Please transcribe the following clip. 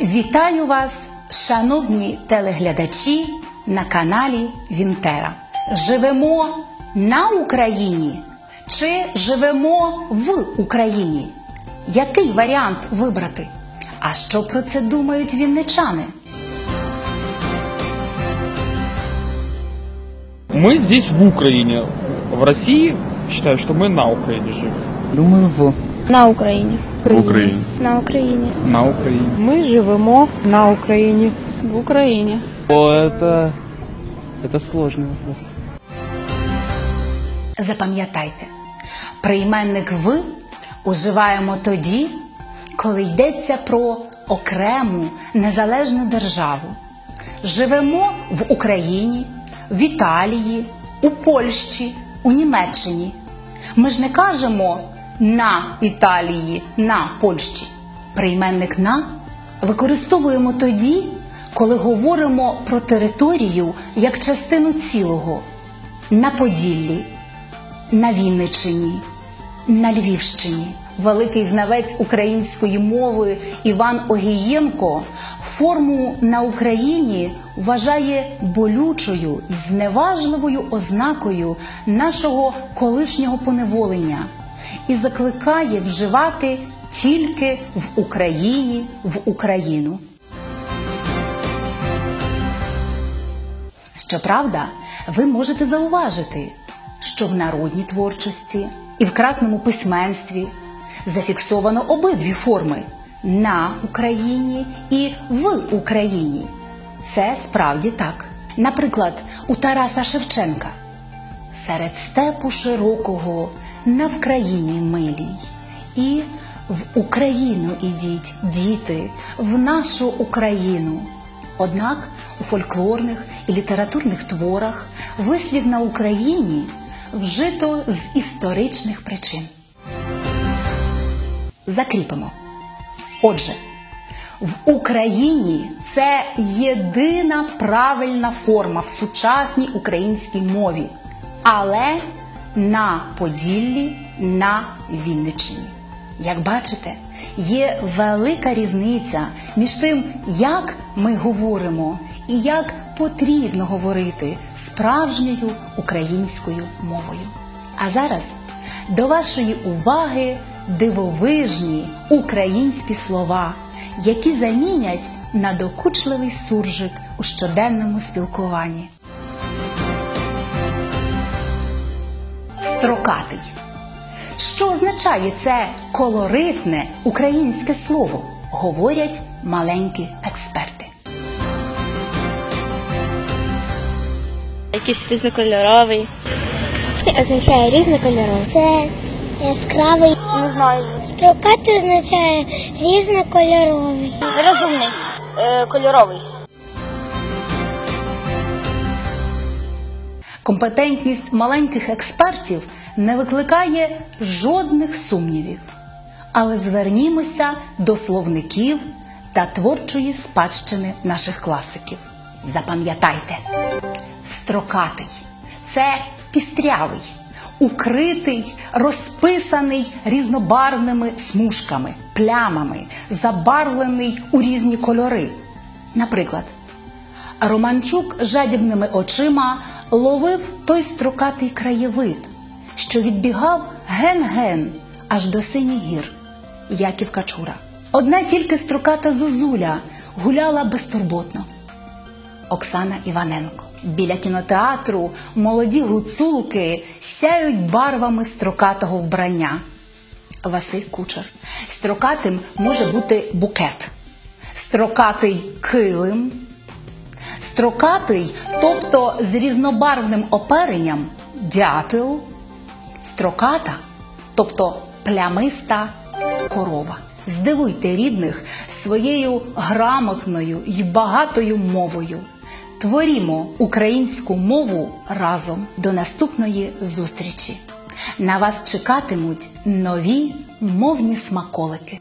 Вітаю вас, шановні телеглядачі на каналі Вінтера. Живемо на Україні чи живемо в Україні? Який варіант вибрати? А що про це думають вінничани? Мы здесь в Украине. В России считаю, что мы на Украине живем. Думаю, в На Україні. В Україні. На Україні. На Україні. ми живемо на Україні. В Україні. О, это, это сложный вопрос. Запам'ятайте, прийменник ви уживаємо тоді, коли йдеться про окрему незалежну державу. Живемо в Україні, в Італії, у Польщі, у Німеччині. Ми ж не кажемо на Італії, на Польщі. Прийменник на використовуємо тоді, коли говоримо про територію як частину цілого на Поділлі, на Вінниччині, на Львівщині. Великий знавець української мови Іван Огієнко форму на Україні вважає болючою і зневажливою ознакою нашого колишнього поневолення і закликає вживати тільки в Україні в Україну. Щоправда, ви можете зауважити, що в народній творчості і в красному письменстві зафіксовано обидві форми на Україні і в Україні. Це справді так. Наприклад, у Тараса Шевченка серед степу широкого на Вкраїні милій. І в Україну ідіть, діти, в нашу Україну. Однак у фольклорних і літературних творах вислів на Україні вжито з історичних причин. Закріпимо. Отже, в Україні це єдина правильна форма в сучасній українській мові, але на Поділлі, на Вінниччині. Як бачите, є велика різниця між тим, як ми говоримо і як потрібно говорити справжньою українською мовою. А зараз до вашої уваги дивовижні українські слова, які замінять на докучливий суржик у щоденному спілкуванні. Строкатий. Що означає це колоритне українське слово? Говорять маленькі експерти. Якийсь різнокольоровий. означає різнокольоровий. Це яскравий. Не знаю. Строкатий означає різнокольоровий. Розумний. Е, кольоровий. Компетентність маленьких експертів не викликає жодних сумнівів. Але звернімося до словників та творчої спадщини наших класиків. Запам'ятайте, строкатий це пістрявий, укритий, розписаний різнобарвними смужками, плямами, забарвлений у різні кольори. Наприклад, Романчук жадібними очима ловив той строкатий краєвид, що відбігав ген-ген аж до синіх гір. Яків Качура. Одна тільки строката зозуля гуляла безтурботно. Оксана Іваненко. Біля кінотеатру молоді гуцулки сяють барвами строкатого вбрання. Василь Кучер. Строкатим може бути букет, строкатий килим, строкатий, тобто з різнобарвним оперенням дятел, строката, тобто плямиста корова. Здивуйте рідних своєю грамотною й багатою мовою. Творімо українську мову разом до наступної зустрічі. На вас чекатимуть нові мовні смаколики.